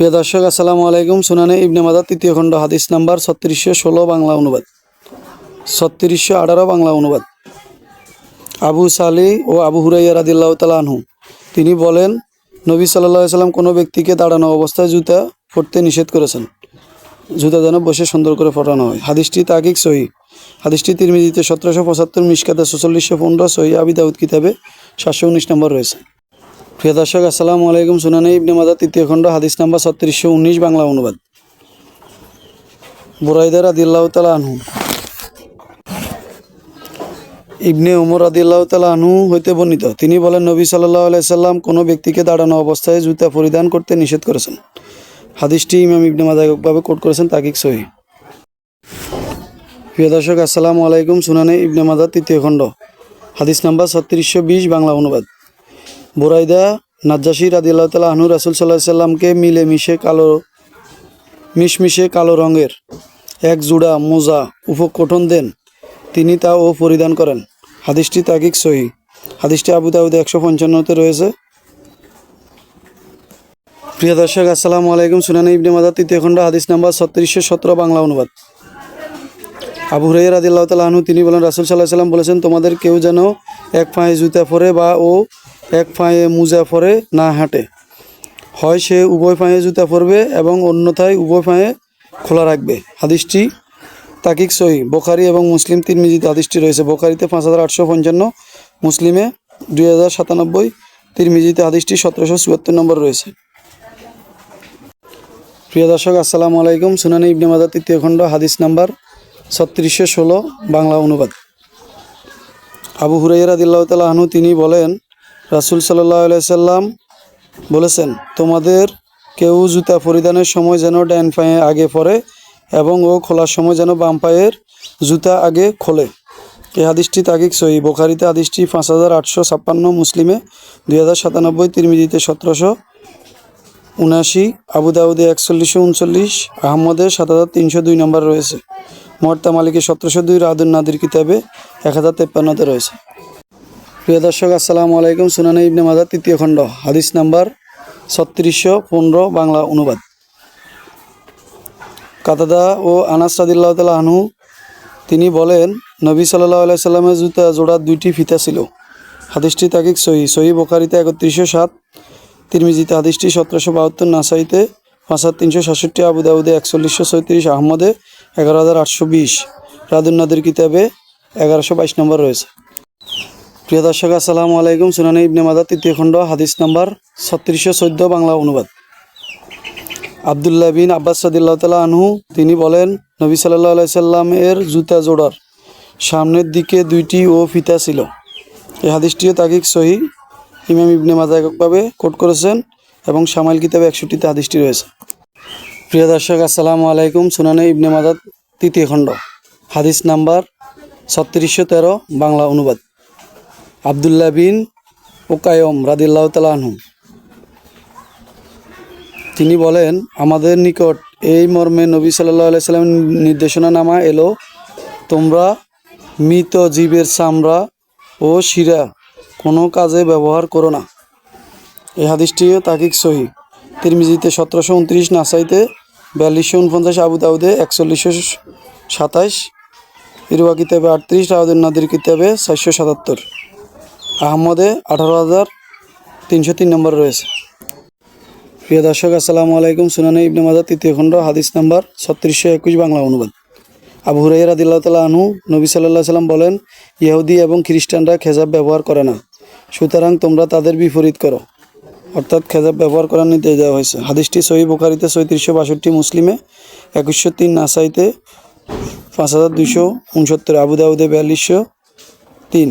প্রিয় দর্শক, আসসালামু আলাইকুম। সুনানে ইবনে মাদা তৃতীয় খণ্ড, হাদিস নাম্বার ছত্রিশশো ষোলো, বাংলা অনুবাদ। ছত্রিশশো আঠারো, বাংলা অনুবাদ। আবু সালি ও আবু হুরাইয়া রাদিল্লাহ আনহু, তিনি বলেন, নবী সাল্লাহ সাল্লাম কোনো ব্যক্তিকে দাঁড়ানো অবস্থায় জুতা পরতে নিষেধ করেছেন। জুতা যেন বসে সুন্দর করে ফোটানো হয়। হাদিসটি তাকিক সহি। হাদিসটি তিরমিজিতে সতেরোশো পঁচাত্তর মিসকাতে ছচল্লিশশো পনেরো, সহি আবি দাউদ কিতাবে সাতশো উনিশ নম্বর রয়েছে। প্রিয় দর্শক, আসসালামু আলাইকুম। সুনানি ইবনে মাদা তৃতীয় খণ্ড, হাদিস নাম্বার ছত্রিশশো উনিশ, বাংলা অনুবাদ। বুরাইদার আদিল্লাহ আনহু। ইবনে উমর আদিল্লাহ আনহু হইতে বর্ণিত, তিনি বলেন, নবী সাল্লাহ আলাইসাল্লাম কোনো ব্যক্তিকে দাঁড়ানো অবস্থায় জুতা পরিধান করতে নিষেধ করেছেন। হাদিসটি ইমাম ইবনে মাদা এককভাবে কোট করেছেন, তাকিক সহি। প্রিয় দর্শক, আসসালামু আলাইকুম। সুনানে ইবনে মাদা তৃতীয় খণ্ড, হাদিস নাম্বার ছত্রিশশো বিশ, বাংলা অনুবাদ। বোরাইদা নাজ্জাসি রাদিল্লাহ তালা আহনু রাসুল সাল্লাহ সাল্লামকে মিলে মিশে কালো, মিশমিশে কালো রঙের এক জোড়া মোজা উপকঠন দেন। তিনি তা ও পরিধান করেন। হাদিসটি তাকিক সহি। হাদিসটি আবু দাউদে একশো পঞ্চান্নতে রয়েছে। প্রিয় দর্শক, আসসালামু আলাইকুম। সুনানি ইবনে মাদা তৃতীয় খণ্ড, হাদিস নাম্বার ছত্রিশশো সতেরো, বাংলা অনুবাদ। আবু হুরাইয়া রাদিল্লাহ তালা আনহু, তিনি বলেন, রাসুল সাল্লাহ সাল্লাম বলেছেন, তোমাদের কেউ যেন এক পায়ে জুতা পরে বা ও এক পায়ে মোজা পরে না হাঁটে। হয় সে উভয় পায়ে জুতা পরবে এবং অন্যথায় উভয় পায়ে খোলা রাখবে। হাদিসটি তাকিক সহি। বোখারি এবং মুসলিম তিন মিজিতে হাদিসটি রয়েছে। বোখারিতে পাঁচ হাজার আটশো পঞ্চান্ন, মুসলিমে দুই হাজার সাতানব্বই, তিরমিজিতে হাদিসটি সতেরোশো চুয়াত্তর নম্বর রয়েছে। প্রিয় দর্শক, আসসালামু আলাইকুম। সুনানি ইবনে মাদা তৃতীয় খণ্ড, হাদিস নাম্বার ছত্রিশশো ষোলো বাংলা অনুবাদ। আবু হুরাইয়া দিল্লাহ তালা তিনি বলেন, রাসুল সাল্লাহ সাল্লাম বলেছেন, তোমাদের কেউ জুতা পরিধানের সময় যেন ডান পায়ে আগে পরে এবং ও খোলার সময় যেন বাম পায়ের জুতা আগে খোলে। এই হাদিসটি তাকিক সহি। বোখারিতে হাদিসটি পাঁচ হাজার আটশো ছাপ্পান্ন, মুসলিমে দুই হাজার সাতানব্বই, তিরমিজিতে সতেরোশো উনাশি আবু দাউদে একচল্লিশশো উনচল্লিশ, আহমদে সাত হাজার তিনশো দুই নম্বর রয়েছে। মর্তা মালিকের সতেরোশো দুই রাদুল নাদির কিতাবে এক হাজার তেপ্পান্নতে রয়েছে। প্রিয় দর্শক, আসসালামু আলাইকুম। সুনানি ইবনে মাদা তৃতীয় খণ্ড, হাদিস নাম্বার ছত্রিশশো পনেরো, বাংলা অনুবাদ। কাতাদা ও আনাস রাদিল্লাহ তালা তিনি বলেন, নবী সাল্লাহ আলাই সাল্লামের জুতা জোড়ার দুইটি ফিতা ছিল। হাদিসটি তাকিক সহি। সহি বোখারিতে একত্রিশশো সাত, তিরমিজিতে হাদিসটি সতেরোশো বাহাত্তর, নাসাইতে পাঁচ হাজার তিনশো সাতষট্টি, আবু দাউদে একচল্লিশশো ছয়ত্রিশ, আহমদে এগারো হাজার আটশো বিশ। রাদুন্নাদের কিতাবে এগারোশো বাইশ নম্বর রয়েছে। প্রিয় দর্শক, আসসালামু আলাইকুম। সুনানি ইবনে মাদা তৃতীয় খণ্ড, হাদিস নাম্বার ছত্রিশশো চোদ্দ, বাংলা অনুবাদ। আবদুল্লাহ বিন আব্বাস সাদিল্লাহ তালা আনহু, তিনি বলেন, নবী সাল্লাহ আলাই সাল্লামের জুতা জোড়ার সামনের দিকে দুইটি ও ফিতা ছিল। এই হাদিসটিও তাকিক সহি। ইমাম ইবনে মাদা এককভাবে কোট করেছেন এবং সামাইল কিতাবে একষট্টিতে হাদিসটি রয়েছে। প্রিয় দর্শক, আসসালামু আলাইকুম। সুনানে ইবনে মাজা তৃতীয় খণ্ড, হাদিস নাম্বার ছত্রিশশো তেরো, বাংলা অনুবাদ। আবদুল্লাহ বিন ওকায়ম রাদিল্লাহ তালা আনহু। তিনি বলেন, আমাদের নিকট এই মর্মে নবী সাল্লাহ আলাইসাল্লামের নির্দেশনা নামা এলো, তোমরা মৃত জীবের চামড়া ও শিরা কোনো কাজে ব্যবহার করো না। এই হাদিসটিও তাকিক সহি। তিরমিজিতে সতেরোশো উনত্রিশ, নাসাইতে বিয়াল্লিশশো উনপঞ্চাশ, আবু দাউদে একচল্লিশশো সাতাইশ ইরুয়া কিতাবে আটত্রিশ রাউদ্দিন নাদির কিতাবে চারশো সাতাত্তর। আহমদে আঠারো হাজার তিনশো তিন নম্বর রয়েছে। প্রিয় দর্শক, আসসালামু আলাইকুম। সুনানি ইবনে মাজা তৃতীয় খণ্ড, হাদিস নাম্বার ছত্রিশশো একুশ, বাংলা অনুবাদ। আবু হুরাই রাদিল্লাহ তালা আনহু, নবী সাল্লাহ সাল্লাম বলেন, ইহুদি এবং খ্রিস্টানরা খেজাব ব্যবহার করে না। সুতরাং তোমরা তাদের বিপরীত করো। অর্থাৎ খেজাব ব্যবহার করার নির্দেশ দেওয়া হয়েছে। হাদিসটি সহি বুখারিতে ছয়ত্রিশশো বাষট্টি, মুসলিমে একুশশো তিন, নাসাইতে পাঁচ হাজার দুশো উনসত্তর, আবু দাউদে বিয়াল্লিশশো তিন।